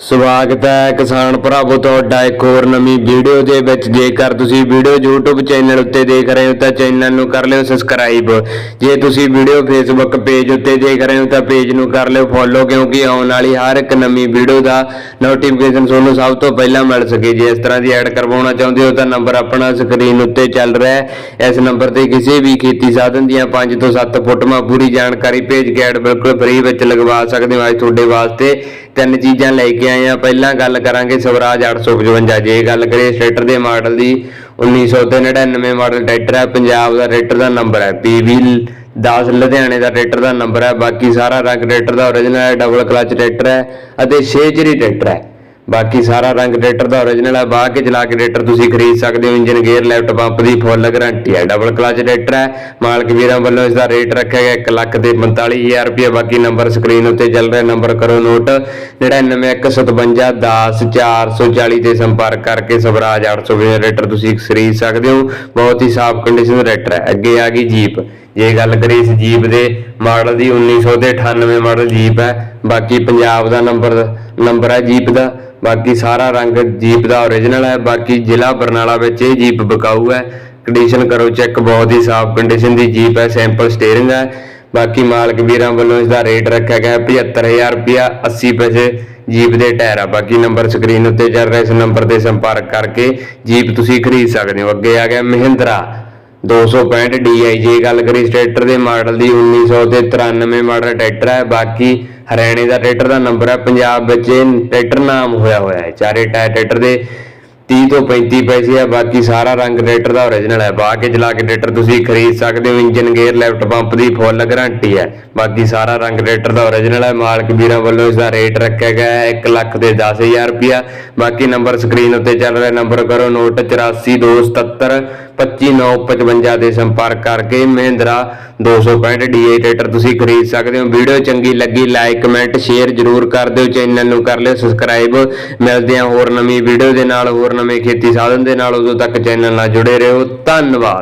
ਸਵਾਗਤ ਹੈ ਕਿਸਾਨ ਭਰਾਵੋ ਤੁਹਾਡਾ ਇੱਕ ਹੋਰ ਨਵੀਂ ਵੀਡੀਓ ਦੇ ਵਿੱਚ। ਜੇਕਰ ਤੁਸੀਂ ਵੀਡੀਓ YouTube ਚੈਨਲ ਉੱਤੇ ਦੇਖ ਰਹੇ ਹੋ ਤਾਂ ਚੈਨਲ ਨੂੰ ਕਰ ਲਿਓ ਸਬਸਕ੍ਰਾਈਬ ਜੇ ਤੁਸੀਂ ਵੀਡੀਓ Facebook ਪੇਜ ਉੱਤੇ ਦੇਖ ਰਹੇ ਹੋ ਤਾਂ ਪੇਜ ਨੂੰ ਕਰ ਲਿਓ ਫੋਲੋ ਕਿਉਂਕਿ ਆਉਣ ਵਾਲੀ ਹਰ ਇੱਕ ਨਵੀਂ ਵੀਡੀਓ ਦਾ ਨੋਟੀਫਿਕੇਸ਼ਨ ਤੁਹਾਨੂੰ ਸਭ ਤੋਂ ਪਹਿਲਾਂ ਮਿਲ ਸਕੇ। ਜੇ ਇਸ ਤਰ੍ਹਾਂ ਦੀ ਐਡ ਕਰਵਾਉਣਾ ਚਾਹੁੰਦੇ ਹੋ ਤਾਂ ਨੰਬਰ ਆਪਣਾ ਸਕਰੀਨ ਉੱਤੇ ਚੱਲ ਰਿਹਾ ਹੈ। ਇਸ ਨੰਬਰ ਤੇ ਕਿਸੇ ਵੀ ਖੇਤੀ ਸਾਧਨ ਦੀਆਂ 5 ਤੋਂ 7 ਫੋਟੋਆਂ ਪੂਰੀ ਜਾਣਕਾਰੀ ਭੇਜ ਕੇ ਐਡ ਬਿਲਕੁਲ ਫ੍ਰੀ ਵਿੱਚ ਲਗਵਾ ਸਕਦੇ ਹੋ। ਅੱਜ ਤੁਹਾਡੇ ਵਾਸਤੇ ਤਿੰਨ ਚੀਜ਼ਾਂ ਲੈ ਕੇ ਆਏ ਆ। ਪਹਿਲਾਂ ਗੱਲ ਕਰਾਂਗੇ ਸਵਰਾਜ 855 ਜੇ ਗੱਲ ਕਰੀਏ ਸਟੇਟਰ ਦੇ ਮਾਡਲ ਦੀ 1999 ਮਾਡਲ ਟਰੈਕਟਰ ਹੈ, ਪੰਜਾਬ ਦਾ ਟਰੈਕਟਰ ਦਾ ਨੰਬਰ ਹੈ PV 10 ਲੁਧਿਆਣੇ ਦਾ ਟਰੈਕਟਰ ਦਾ ਨੰਬਰ ਹੈ, ਬਾਕੀ ਸਾਰਾ ਰੰਗ ਟਰੈਕਟਰ ਦਾ ਓਰੀਜਨਲ ਹੈ ਡਬਲ ਕਲਚ ਟਰੈਕਟਰ ਹੈ ਅਤੇ 6 ਚਰੀ ਟਰੈਕਟਰ ਹੈ। ਬਾਕੀ ਸਾਰਾ ਰੰਗ ਟਰੈਕਟਰ ਦਾ ਓਰੀਜਨਲ ਹੈ ਬਾਹ ਕੇ ਚਲਾ ਕੇ ਟਰੈਕਟਰ ਤੁਸੀਂ ਖਰੀਦ ਸਕਦੇ ਹੋ ਇੰਜਨ ਗੇਅਰ ਲੈਫਟ ਪੰਪ ਦੀ ਫੁੱਲ ਗਾਰੰਟੀ ਹੈ। ਡਬਲ ਕਲਚ ਟਰੈਕਟਰ ਹੈ, ਮਾਲਕ ਵੀਰਾਂ ਵੱਲੋਂ ਇਸ ਦਾ ਰੇਟ ਰੱਖਿਆ ਗਿਆ 1 ਲੱਖ ਤੇ 45000 ਰੁਪਏ। ਬਾਕੀ ਨੰਬਰ ਸਕਰੀਨ ਉੱਤੇ ਚੱਲ ਰਿਹਾ ਨੰਬਰ ਕਰੋ ਨੋਟ 9915510440 ਤੇ ਸੰਪਰਕ ਕਰਕੇ ਸਵਰਾਜ 820 ਰੇਟਰ ਤੁਸੀਂ ਖਰੀਦ ਸਕਦੇ ਹੋ। ਬਹੁਤ ਹੀ ਸਾਫ਼ ਕੰਡੀਸ਼ਨ ਦਾ ਰੇਟਰ ਹੈ। ਅੱਗੇ ਆ ਗਈ ਜੀਪ। ਜੇ ਗੱਲ ਕਰੀਏ ਇਸ ਜੀਪ ਦੇ ਮਾਡਲ ਦੀ 1998 ਮਾਡਲ ਜੀਪ ਹੈ। ਬਾਕੀ ਪੰਜਾਬ ਦਾ ਨੰਬਰ ਨੰਬਰ ਹੈ ਜੀਪ ਦਾ। ਬਾਕੀ ਸਾਰਾ ਰੰਗ ਜੀਪ ਦਾ ਓਰੀਜਨਲ ਹੈ। ਬਾਕੀ ਜ਼ਿਲ੍ਹਾ ਬਰਨਾਲਾ ਵਿੱਚ ਇਹ ਜੀਪ ਬਕਾਊ ਹੈ। ਕੰਡੀਸ਼ਨ ਕਰੋ ਚੈੱਕ ਬਹੁਤ ਹੀ ਸਾਫ਼ ਕੰਡੀਸ਼ਨ ਦੀ ਜੀਪ ਹੈ। ਸੈਂਪਲ ਸਟੀਅਰਿੰਗ ਹੈ। ਬਾਕੀ ਮਾਲਕ ਵੀਰਾਂ ਵੱਲੋਂ ਇਸ ਦਾ ਰੇਟ ਰੱਖਿਆ ਗਿਆ ਹੈ। 75000 ਰੁਪਇਆ 80 ਪੈਸੇ ਜੀਪ ਦੇ ਟਾਇਰ ਆ। ਬਾਕੀ ਨੰਬਰ ਸਕਰੀਨ ਉੱਤੇ ਚੱਲ ਰਿਹਾ। ਇਸ ਨੰਬਰ ਤੇ ਸੰਪਰਕ ਕਰਕੇ ਜੀਪ ਤੁਸੀਂ ਖਰੀਦ ਸਕਦੇ ਹੋ। ਅੱਗੇ ਆ ਗਿਆ ਮਹਿੰਦਰਾ। 265 DI ਜੇ ਗੱਲ ਕਰੀ, ਟਰੈਕਟਰ ਦੇ ਮਾਡਲ ਦੀ 1993 ਮਾਡਲ ਟਰੈਕਟਰ ਹੈ, ਬਾਕੀ ਹਰਿਆਣੇ ਦਾ ਟਰੈਕਟਰ ਦਾ ਨੰਬਰ ਹੈ, ਪੰਜਾਬ ਵਿੱਚ ਟਰੈਕਟਰ ਨਾਮ ਹੋਇਆ ਹੋਇਆ ਹੈ, ਚਾਰੇ ਟਾਇਰ ਟਰੈਕਟਰ ਦੇ 30 ਤੋਂ 35 ਪੈਸੇ ਆ ਬਾਕੀ ਸਾਰਾ ਰੰਗ ਟਰੈਕਟਰ ਦਾ ਓਰੀਜਨਲ ਹੈ ਬਾਹ ਕੇ ਚਲਾ ਕੇ ਟਰੈਕਟਰ ਤੁਸੀਂ ਖਰੀਦ ਸਕਦੇ ਹੋ, ਇੰਜਨ ਗੇਅਰ, ਲੈਫਟ ਪੰਪ ਦੀ ਫੁੱਲ ਗਾਰੰਟੀ ਹੈ, ਬਾਕੀ ਸਾਰਾ ਰੰਗ ਟਰੈਕਟਰ ਦਾ ਓਰੀਜਨਲ ਹੈ, ਮਾਲਕ ਵੀਰਾਂ ਵੱਲੋਂ ਇਸ ਦਾ ਰੇਟ ਰੱਖਿਆ ਗਿਆ ਹੈ 1 ਲੱਖ ਤੇ 10000 ਰੁਪਇਆ, ਬਾਕੀ ਨੰਬਰ ਸਕਰੀਨ ਉੱਤੇ ਚੱਲ ਰਿਹਾ ਨੰਬਰ ਕਰੋ, ਨੋਟ 8427 25955 ਦੇ ਸੰਪਰਕ ਕਰਕੇ ਮਹਿੰਦਰਾ 265 DI ਟਰੈਕਟਰ ਤੁਸੀਂ ਖਰੀਦ ਸਕਦੇ ਹੋ। ਵੀਡੀਓ ਚੰਗੀ ਲੱਗੀ, ਲਾਈਕ, ਕਮੈਂਟ, ਸ਼ੇਅਰ ਜਰੂਰ ਕਰ ਦਿਓ। ਚੈਨਲ ਨੂੰ ਕਰ ਲਿਓ ਸਬਸਕ੍ਰਾਈਬ। ਮਿਲਦੇ ਹਾਂ ਹੋਰ ਨਵੀਂ ਵੀਡੀਓ ਦੇ ਨਾਲ, ਹੋਰ ਨਵੇਂ ਖੇਤੀ ਸਾਧਨ ਦੇ ਨਾਲ। ਉਦੋਂ ਤੱਕ ਚੈਨਲ ਨਾਲ ਜੁੜੇ ਰਹੋ। ਧੰਨਵਾਦ।